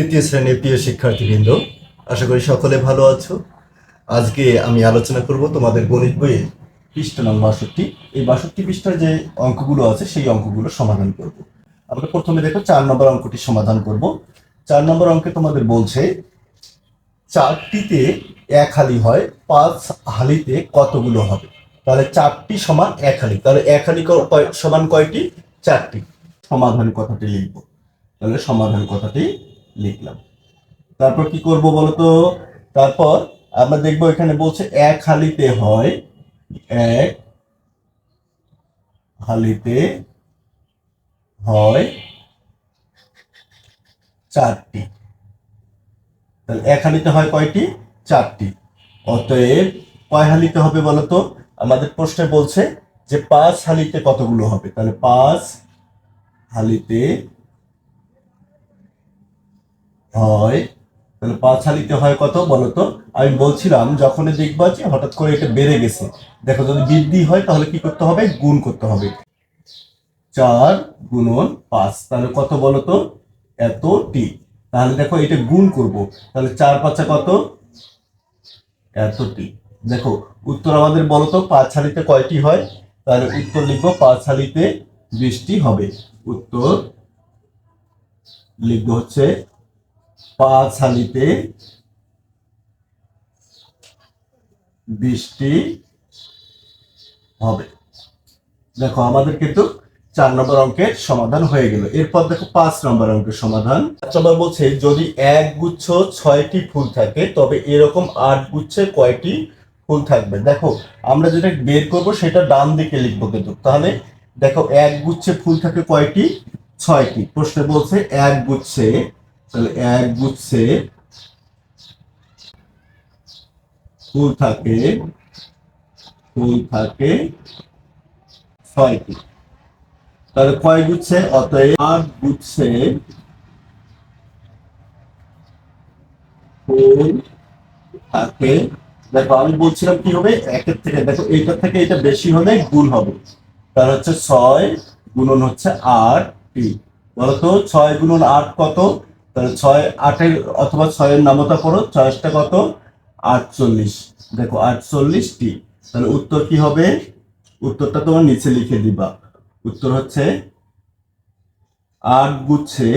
তৃতীয় শ্রেণির প্রিয় শিক্ষার্থীবৃন্দ, আশা করি সকলে ভালো আছো। আজকে আমি আলোচনা করব তোমাদের গণিত বইয়ের পৃষ্ঠা নং বাষট্টি। এই বাষট্টি পৃষ্ঠার যে অঙ্কগুলো আছে, সেই অঙ্কগুলো সমাধান করব। আমরা প্রথমে দেখো চার নম্বর অঙ্কটি সমাধান করব। চার নম্বর অঙ্কে তোমাদের বলছে, চারটিতে এক হালি হয়, পাঁচ হালিতে কতগুলো হবে? তাহলে চারটি সমান এক হালি। তাহলে এক হালি সমান কয়টি? চারটি। সমাধান কথাটি লিখব। তাহলে সমাধান কথাটি লিখলাম। তারপর কি করব বলতো? তারপর আমরা দেখব এখানে বলছে এক হালিতে হয়, এক হালিতে হয় চারটি। তাহলে এক হালিতে হয় কয়টি? চারটি। অতএব কয় হালিতে হবে বলতো? আমাদের প্রশ্নে বলছে যে পাঁচ হালিতে কতগুলো হবে? তাহলে পাঁচ হালিতে হয়, তাহলে পাঁচ হালিতে হয় কত বলতো? আমি বলছিলাম, যখনই দেখবা যে হঠাৎ করে এটা বেড়ে গেছে, দেখো যদি বৃদ্ধি হয় তাহলে কি করতে হবে? গুণ করতে হবে। চার গুণন পাঁচ, তাহলে কত বলতো? এতটি। তাহলে দেখো এটা গুণ করব। তাহলে চার পাঁচা কত? এতটি। দেখো, উত্তর আমাদের বলতো পাঁচ হালিতে কয়টি হয়? তাহলে উত্তর লিখব পাঁচ হালিতে বৃষ্টি হবে। উত্তর লিখব হচ্ছে পাঁচ হালিতে বৃষ্টি হবে। দেখো, আমাদের কিন্তু চার নম্বর অঙ্কের সমাধান হয়ে গেল। এরপর দেখো, পাঁচ নম্বর অঙ্কের সমাধান। পাঁচ নম্বর বলছে, যদি এক গুচ্ছ ছয়টি ফুল থাকে, তবে এরকম আট গুচ্ছে কয়টি ফুল থাকবে? দেখো, আমরা যেটা বের করব, সেটা ডান দিকে লিখব কিন্তু। তাহলে দেখো, এক গুচ্ছে ফুল থাকে কয়টি? ছয়টি। প্রশ্নে বলছে, এক গুচ্ছে তাহলে এক গুচ্ছে ফুল থাকে ফুল থাকে ছয়টি। তাহলে কয় গুচ্ছে? অতএব আট গুচ্ছে ফুল থাকে। দেখো আমি বলছিলাম কি হবে? একের থেকে, দেখো এইটার থেকে এটা বেশি হলে গুণ হবে। তার হচ্ছে ছয় গুণন হচ্ছে আট টি বলতো ছয় গুণন আট কত? তাহলে ছয় আটের অথবা ছয়ের নামতা করো ছয়টা কত? আটচল্লিশ। দেখো আটচল্লিশ টি তাহলে উত্তর কি হবে? উত্তরটা তোমার নিচে লিখে দিবা। উত্তর হচ্ছে আট গুচ্ছে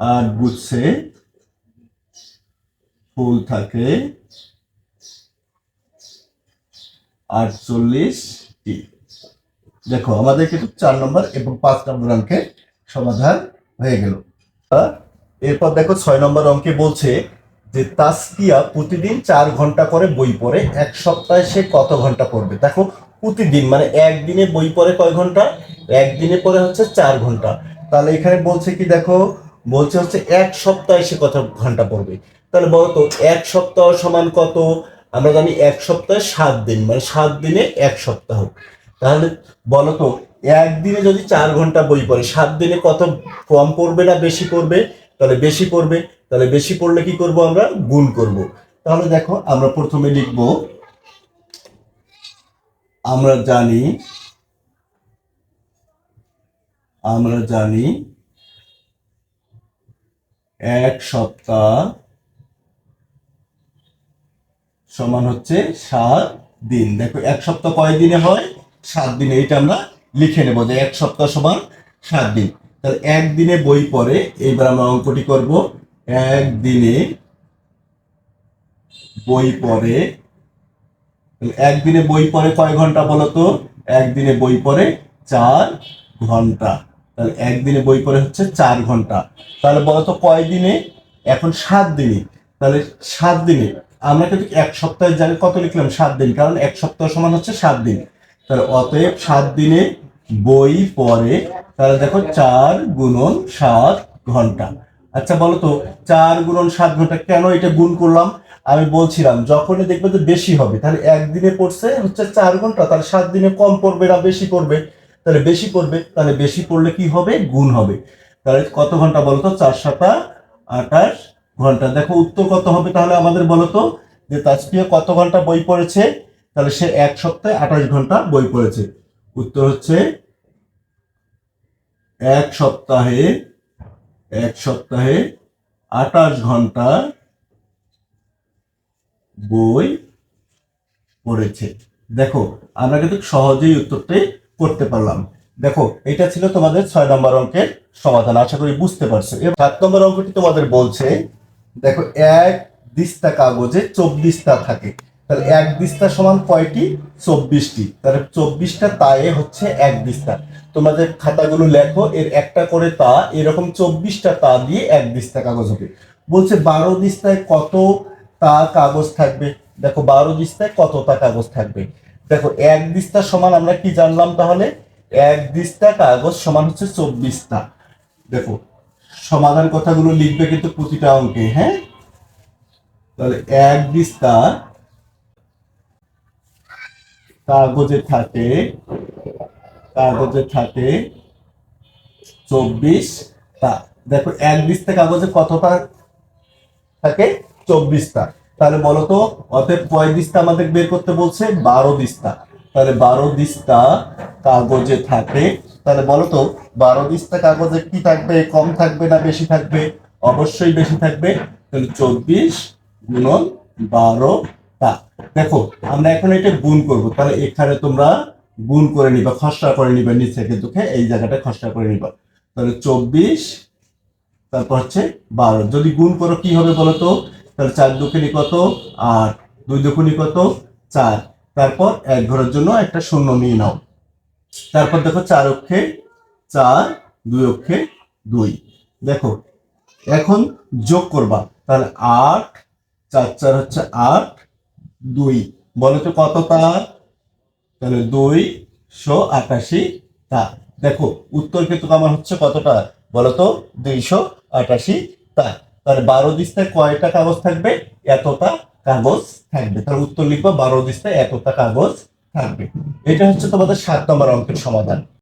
আট গুচ্ছে ফুল থাকে আটচল্লিশটি। দেখো আমাদের কিন্তু চার নম্বর এবং পাঁচ নম্বর অঙ্কের সমাধান হয়ে গেল। এরপর দেখো ছয় নম্বর অঙ্কে বলছে যে তাসকিয়া প্রতিদিন চার ঘণ্টা করে বই পড়ে, এক সপ্তাহে সে কত ঘণ্টা পড়বে? দেখো প্রতিদিন মানে একদিনে বই পড়ে কয় ঘণ্টা? একদিনে পড়ে হচ্ছে চার ঘণ্টা। তাহলে এখানে বলছে কি দেখো, বলছে হচ্ছে এক সপ্তাহে সে কত ঘণ্টা পড়বে? তাহলে বলো তো, এক সপ্তাহ সমান কত? আমরা জানি এক সপ্তাহে সাত দিন মানে সাত দিনে এক সপ্তাহ। তাহলে বলো তো, একদিনে যদি চার ঘণ্টা বই পড়ে, সাত দিনে কত কম পড়বে না বেশি পড়বে? তাহলে বেশি পড়বে, তাহলে বেশি পড়লে কি করব আমরা? গুণ করব। তাহলে দেখো, আমরা প্রথমে লিখব, আমরা জানি আমরা জানি এক সপ্তাহ সমান হচ্ছে সাত দিন। দেখো, এক সপ্তাহ কয় দিনে হয়? সাত দিনে। এটা আমরা লিখে নেব যে এক সপ্তাহ সমান সাত দিন। তাহলে একদিনে বই পড়ে, এইবার আমরা অঙ্কটি করব। একদিনে বই পড়ে একদিনে বই পড়ে কয় ঘণ্টা বলো তো একদিনে বই পড়ে চার ঘণ্টা। তাহলে একদিনে বই পড়ে হচ্ছে চার ঘণ্টা। তাহলে বলো তো কয় দিনে? এখন সাত দিনে। তাহলে সাত দিনে। আমরা কিন্তু এক সপ্তাহের জায়গায় কত লিখলাম? সাত দিন। কারণ এক সপ্তাহ সমান হচ্ছে সাত দিন। তাহলে অতএব সাত দিনে বই পড়ে তাহলে দেখো চার গুণন সাত ঘণ্টা। আচ্ছা বলো তো, চার গুণন সাত ঘণ্টা কেন এটা গুণ করলাম? আমি বলছিলাম, যখনই দেখবে যে বেশি হবে, তাহলে একদিনে পড়ছে হচ্ছে চার ঘণ্টা, তাহলে সাত দিনে কম পড়বে না, বেশি পড়বে? তাহলে বেশি পড়বে, তাহলে বেশি পড়লে কি হবে? গুণ হবে। তাহলে কত ঘণ্টা বলতো চার সাতা আঠাশ ঘণ্টা। দেখো উত্তর কত হবে তাহলে আমাদের বলতো যে তাজপিয়া কত ঘণ্টা বই পড়েছে? তাহলে সে এক সপ্তাহে আঠাশ ঘণ্টা বই পড়েছে। উত্তর হচ্ছে এক সপ্তাহে এক সপ্তাহে আঠাশ ঘণ্টা বই পড়েছে। দেখো, আমরা কিন্তু সহজেই উত্তরটি করতে পারলাম। দেখো, এটা ছিল তোমাদের ছয় নম্বর অঙ্কের সমাধান, আশা করি বুঝতে পারছ। এবার সাত নম্বর অঙ্কটি তোমাদের বলছে, দেখো, এক দিস্তা কাগজে চব্বিশটা থাকে। তাহলে এক দিস্তা সমান কয়টি? চব্বিশটি। তাহলে চব্বিশটা তায়ে হচ্ছে এক দিস্তা তোমাদের খাতাগুলো লেখো, এর একটা করে তা, এরকম চব্বিশটা তা দিয়ে এক দিস্তা কাগজ হবে। বলছে বারো দিস্তায় কত তা কাগজ থাকবে? দেখো, বারো দিস্তায় তা কাগজ থাকবে? দেখো, এক দিস্তা সমান আমরা কি জানলাম তাহলে? এক দিস্তা কাগজ সমান হচ্ছে চব্বিশটা। দেখো, সমাধান কথাগুলো লিখবে কিন্তু প্রতিটা অঙ্কে হ্যাঁ? তাহলে এক দিস্তা কাগজে থাকে কাগজে থাকে চব্বিশ তা দেখো, এক দিস্তা কাগজে কতটা থাকে? চব্বিশটা। তাহলে বলো তো অতএব কয় আমাদের বের করতে বলছে? বারো দিস্তা তাহলে বারো দিস্তা কাগজে থাকে। তাহলে বলো তো বারো দিস্তা কাগজে কি থাকবে? কম থাকবে না বেশি থাকবে? অবশ্যই বেশি থাকবে। তাহলে চব্বিশ গুণন বারো তা দেখো আমরা এখন এটা গুণ করব। তাহলে এখানে তোমরা গুণ করে নিবা খসড়া করে নিবা নিচে কিন্তু হ্যাঁ, এই জায়গাটা খসড়া করে নিবা। তাহলে চব্বিশ তারপর হচ্ছে বারো। যদি গুণ করো কি হবে বলো তো? তাহলে চার দুখুনি কত? আট। দুই দুখুনি কত? চার। তারপর এক ঘরের জন্য একটা শূন্য নিয়ে নাও। তারপর দেখো চার অক্ষে চার দুই অক্ষে দুই। দেখো এখন যোগ করবা। তাহলে আট চার চার হচ্ছে আট দুই। বলো তো কত তার? তাহলে দুই শো আটাশি তা দেখো, উত্তর কিন্তু আমার হচ্ছে কতটা বলতো দুইশো আটাশি তা তাহলে বারো দিস্তায় কয়টা কাগজ থাকবে? এতটা কাগজ থাকবে। তার উত্তর লিখব, বারো দিস্তায় এতটা কাগজ থাকবে। এটা হচ্ছে তোমাদের সাত নম্বর অঙ্কের সমাধান।